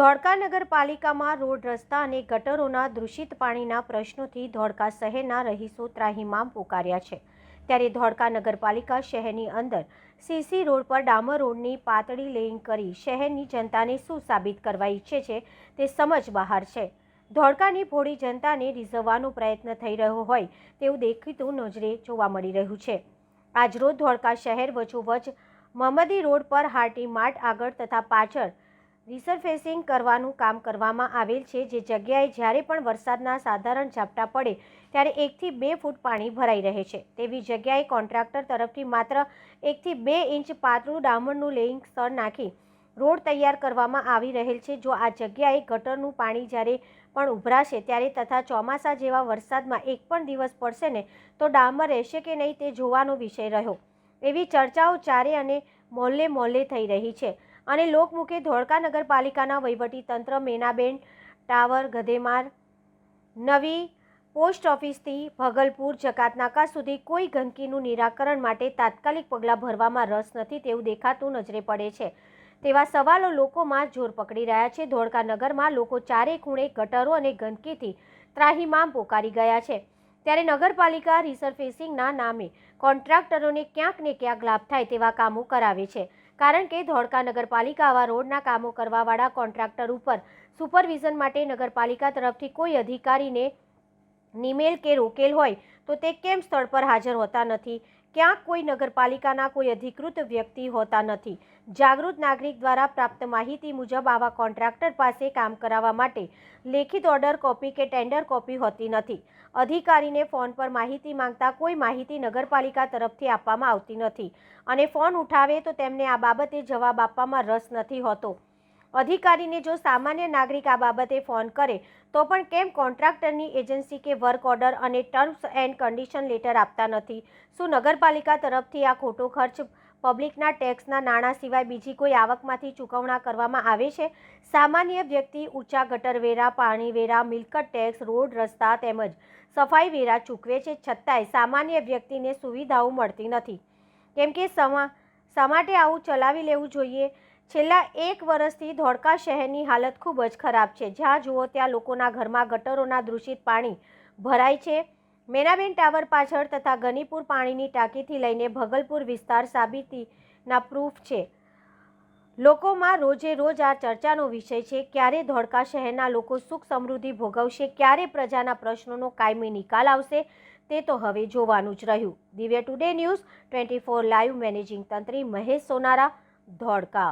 ધોળકા નગરપાલિકામાં રોડ રસ્તા અને ગટરોના દૂષિત પાણીના પ્રશ્નોથી ધોળકા શહેરના રહીશો ત્રાહિમામ પોકાર્યા છે. ત્યારે ધોળકા નગરપાલિકા શહેરની અંદર સીસી રોડ પર ડામર રોડની પાતળી લેઇંગ કરી શહેરની જનતાને શું સાબિત કરવા ઈચ્છે છે તે સમજ બહાર છે. ધોળકાની ભોળી જનતાને રીઝવવાનો પ્રયત્ન થઈ રહ્યો હોય તેવું દેખીતું નજરે જોવા મળી રહ્યું છે. આજરોજ ધોળકા શહેર વચોવચ મહમદી રોડ પર હાર્ટી માર્ટ આગળ તથા પાછળ રિસરફેસિંગ કરવાનું કામ કરવામાં આવેલ છે. જે જગ્યાએ જ્યારે પણ વરસાદના સાધારણ ઝાપટા પડે, ત્યારે એકથી બે ફૂટ પાણી ભરાઈ રહે છે. તેવી જગ્યાએ કોન્ટ્રાક્ટર તરફથી માત્ર એકથી બે ઇંચ પાતળું ડામરનું લેઇંગ સ્તર નાખી રોડ તૈયાર કરવામાં આવી રહેલ છે. જો આ જગ્યાએ ગટરનું પાણી જ્યારે પણ ઉભરાશે, ત્યારે તથા ચોમાસા જેવા વરસાદમાં એક પણ દિવસ પડશે ને, તો ડામર રહેશે કે નહીં તે જોવાનો વિષય રહ્યો. એવી ચર્ચાઓ ચારે અને મોલ્લે મોલ્લે થઈ રહી છે. અને લોકમુખે ધોળકા નગરપાલિકાના તંત્ર મેનાબેન, ટાવર, ગધેમાર, નવી પોસ્ટ ઓફિસથી ભગલપુર, જકાતનાકા સુધી કોઈ ગંદકીનું નિરાકરણ માટે તાત્કાલિક પગલાં ભરવામાં રસ નથી તેવું દેખાતું નજરે પડે છે. તેવા સવાલો લોકોમાં જોર પકડી રહ્યા છે. ધોળકા નગરમાં લોકો ચારે ખૂણે ગટરો અને ગંદકીથી ત્રાહીમામ પોકારી ગયા છે. ત્યારે નગરપાલિકા રિસરફેસિંગના નામે કોન્ટ્રાક્ટરોને ક્યાંક ને ક્યાંક લાભ થાય તેવા કામો કરાવે છે. કારણ કે ધોળકા નગરપાલિકા આવા રોડના કામો કરવાવાળા કોન્ટ્રાક્ટર ઉપર સુપરવિઝન માટે નગરપાલિકા તરફથી કોઈ અધિકારીને નિમેલ કે રોકેલ હોય તો તે કેમ સ્થળ પર હાજર હોતા નથી? ક્યાંક કોઈ નગરપાલિકાના કોઈ અધિકૃત વ્યક્તિ હોતા નથી. જાગૃત નાગરિક દ્વારા પ્રાપ્ત માહિતી મુજબ આવા કોન્ટ્રાક્ટર પાસે કામ કરાવવા માટે લેખિત ઓર્ડર કોપી કે ટેન્ડર કોપી હોતી નથી. અધિકારીને ફોન પર માહિતી માંગતા કોઈ માહિતી નગરપાલિકા તરફથી આપવામાં આવતી નથી અને ફોન ઉઠાવે તો તેમને આ બાબતે જવાબ આપવામાં રસ નથી હોતો. અધિકારીને જો સામાન્ય નાગરિક આ બાબતે ફોન કરે, તો પણ કેમ કોન્ટ્રાક્ટરની એજન્સી કે વર્ક ઓર્ડર અને ટર્મ્સ એન્ડ કન્ડિશન લેટર આપતા નથી? શું નગરપાલિકા તરફથી આ ખોટો ખર્ચ પબ્લિકના ટેક્સના નાણાં સિવાય બીજી કોઈ આવકમાંથી ચૂકવણા કરવામાં આવે છે? સામાન્ય વ્યક્તિ ઊંચા ગટરવેરા પાણીવેરા મિલકત ટેક્સ, રોડ, રસ્તા તેમજ સફાઈ વેરા ચૂકવે છે છતાંય સામાન્ય વ્યક્તિને સુવિધાઓ મળતી નથી. કેમ કે સમા શા માટે આવું ચલાવી લેવું જોઈએ? છેલ્લા એક વર્ષથી ધોળકા શહેરની હાલત ખૂબ જ ખરાબ છે. જ્યાં જુઓ ત્યાં લોકોના ઘરમાં ગટરોના દૂષિત પાણી ભરાય છે. મેનાબેન ટાવર પાછળ તથા ગનીપુર પાણીની ટાંકીથી લઈને ભગલપુર વિસ્તાર સાબિતીના પ્રૂફ છે. લોકોમાં રોજે રોજ આ ચર્ચાનો વિષય છે, ક્યારે ધોળકા શહેરના લોકો સુખ સમૃદ્ધિ ભોગવશે, ક્યારે પ્રજાના પ્રશ્નોનો કાયમી નિકાલ આવશે, તે તો હવે જોવાનું જ રહ્યું. Divya today news twenty four live managing તંત્રી Mahesh Sonara, Dholka.